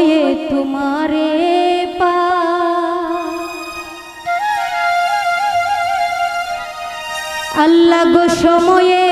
সময়ে তোমারে পা। আল্লাহ গো সময়ে